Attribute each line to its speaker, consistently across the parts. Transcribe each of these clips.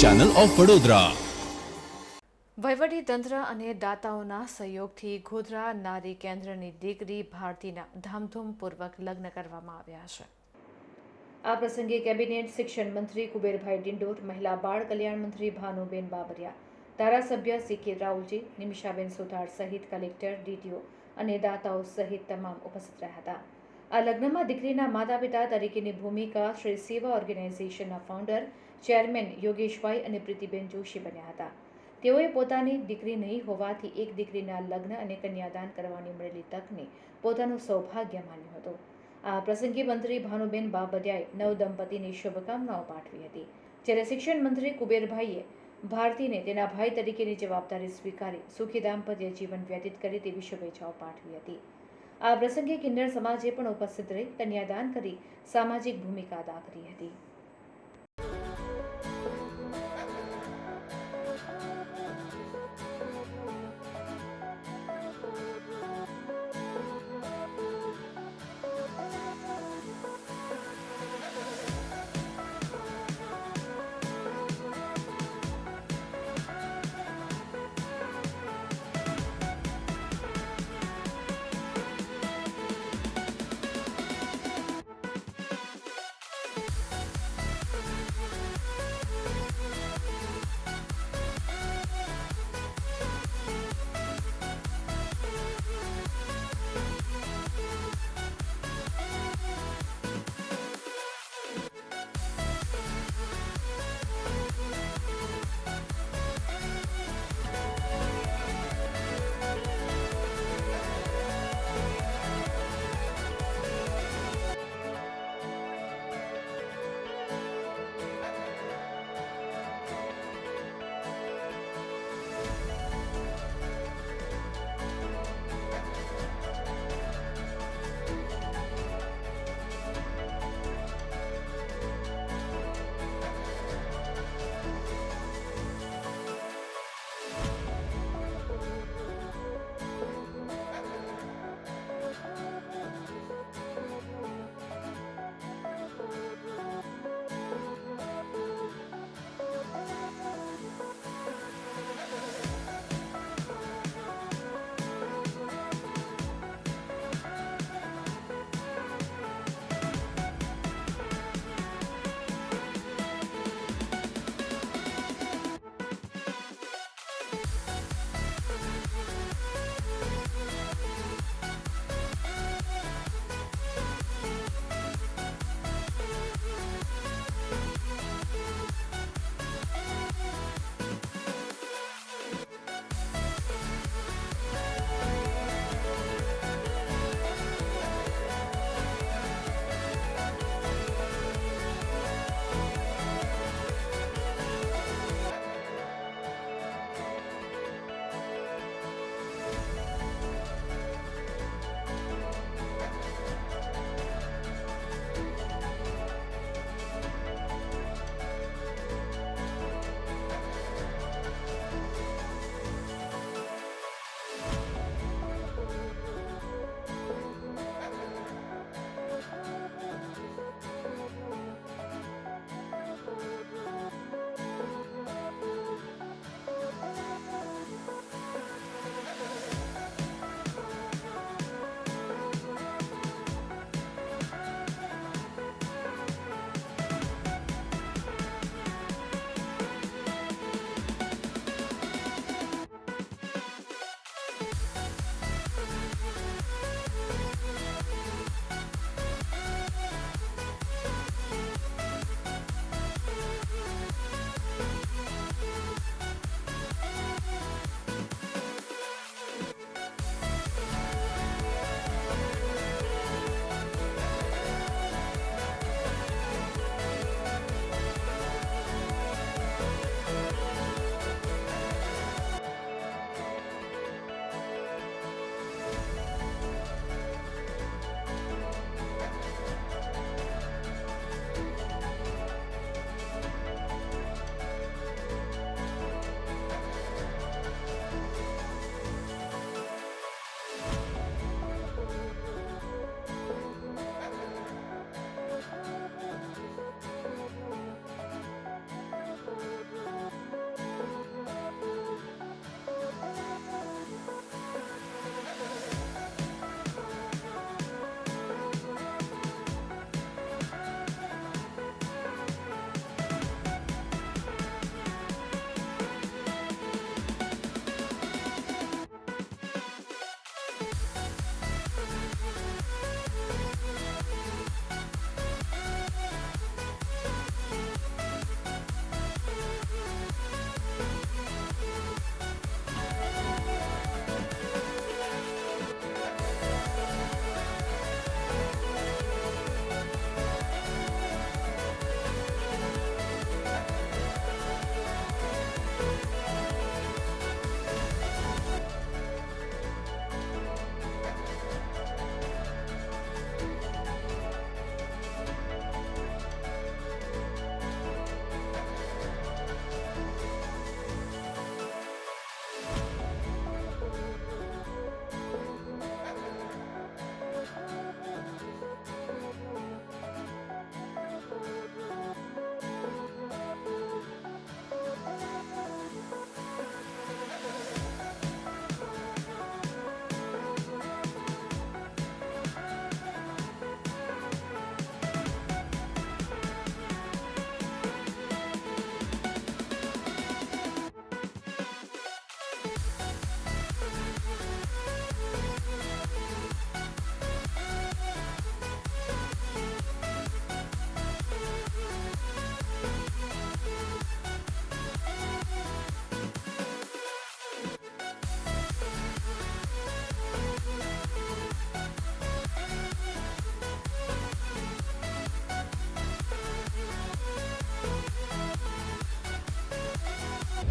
Speaker 1: Channel of Vadodara
Speaker 2: વહીવટી અને દાતાઓના સહયોગથી ગોધરા નારી કેન્દ્રની દીકરી ભારતીના ધામધૂમપૂર્વક લગ્ન કરવામાં આવ્યા છે. આ પ્રસંગે કેબિનેટ શિક્ષણ મંત્રી કુબેરભાઈ ડિંડોર, મહિલા બાળ કલ્યાણ મંત્રી ભાનુબેન બાબરિયા, ધારાસભ્ય સી કે રાઉલજી નિમિષાબેન સુથાર સહિત કલેક્ટર, ડીટીઓ અને દાતાઓ સહિત તમામ ઉપસ્થિત રહ્યા હતા. આ લગ્નમાં દીકરીના માતા પિતા તરીકેની ભૂમિકા શ્રી સેવા ઓર્ગેનાઇઝેશનના ફાઉન્ડર ચેરમેન યોગેશભાઈ અને પ્રીતિબેન જોશી બન્યા હતા. તેઓએ પોતાની દીકરી નહીં હોવાથી એક દીકરીના લગ્ન અને કન્યાદાન કરવાની મળેલી તકને પોતાનું સૌભાગ્ય માન્યું હતું. આ પ્રસંગે મંત્રી ભાનુબેન બાબરિયાએ નવ દંપતીની શુભકામનાઓ પાઠવી હતી, જ્યારે શિક્ષણ મંત્રી કુબેરભાઈએ ભારતીને તેના ભાઈ તરીકેની જવાબદારી સ્વીકારી સુખી દાંપત્ય જીવન વ્યતીત કરે તેવી શુભેચ્છાઓ પાઠવી હતી. આ પ્રસંગે કિન્નર સમાજે પણ ઉપસ્થિત રહી કન્યાદાન કરી સામાજિક ભૂમિકા અદા કરી હતી.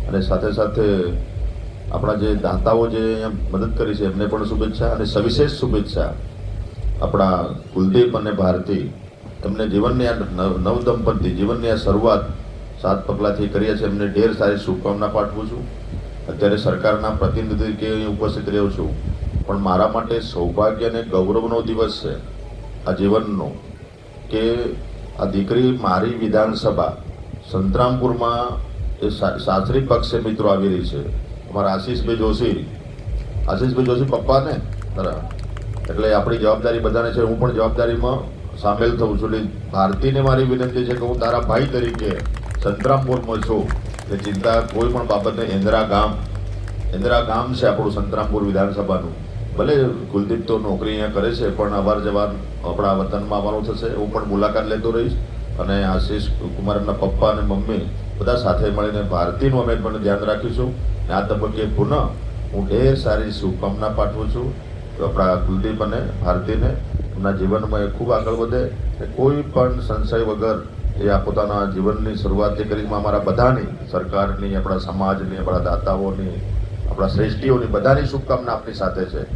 Speaker 1: અને સાથે સાથે આપણા જે દાતાઓ જે મદદ કરી છે, એમને પણ શુભેચ્છા અને સવિશેષ શુભેચ્છા આપણા કુલદીપ અને ભારતી. એમને જીવનની આ નવ નવ જીવનની આ શરૂઆત સાત પગલાથી કરીએ છીએ એમને ઢેર સારી શુભકામના પાઠવું છું. અત્યારે સરકારના પ્રતિનિધિ અહીં ઉપસ્થિત રહ્યો છું. પણ મારા માટે સૌભાગ્ય અને ગૌરવનો દિવસ છે. આ જીવનનો કે આ દીકરી મારી વિધાનસભા સંતરામપુરમાં એ સાસરી પક્ષે મિત્રો આવી રહી છે. અમારા આશીષભાઈ જોશી. આશીષભાઈ જોશી પપ્પા ને ખરા. એટલે આપણી જવાબદારી બધાને છે, હું પણ જવાબદારીમાં સામેલ થઉં છું. એટલે ભારતીને મારી વિનંતી છે કે હું તારા ભાઈ તરીકે સંતરામપુરમાં છું. એટલે ચિંતા કોઈ પણ બાબતને ઇન્દિરા ગામ ઇન્દિરા ગામ છે આપણું સંતરામપુર વિધાનસભાનું. ભલે કુલદીપ તો નોકરી અહીંયા કરે છે, પણ અવાર જવાર આપણા વતનમાં આવવાનું થશે. હું પણ મુલાકાત લેતો રહીશ. અને આશીષ કુમારના પપ્પા અને મમ્મી બધા સાથે મળીને ભારતીનું અમે પણ ધ્યાન રાખીશું. આ તબક્કે પુનઃ હું ઢેર સારી શુભકામના પાઠવું છું કે આપણા કુલદીપ અને ભારતીને એમના જીવનમાં એ ખૂબ આગળ વધે કોઈ પણ સંશય વગર એ આ પોતાના જીવનની શરૂઆત જે અમારા બધાની સરકારની, આપણા સમાજની, આપણા દાતાઓની, આપણા શ્રેષ્ઠીઓની બધાની શુભકામના આપણી સાથે છે.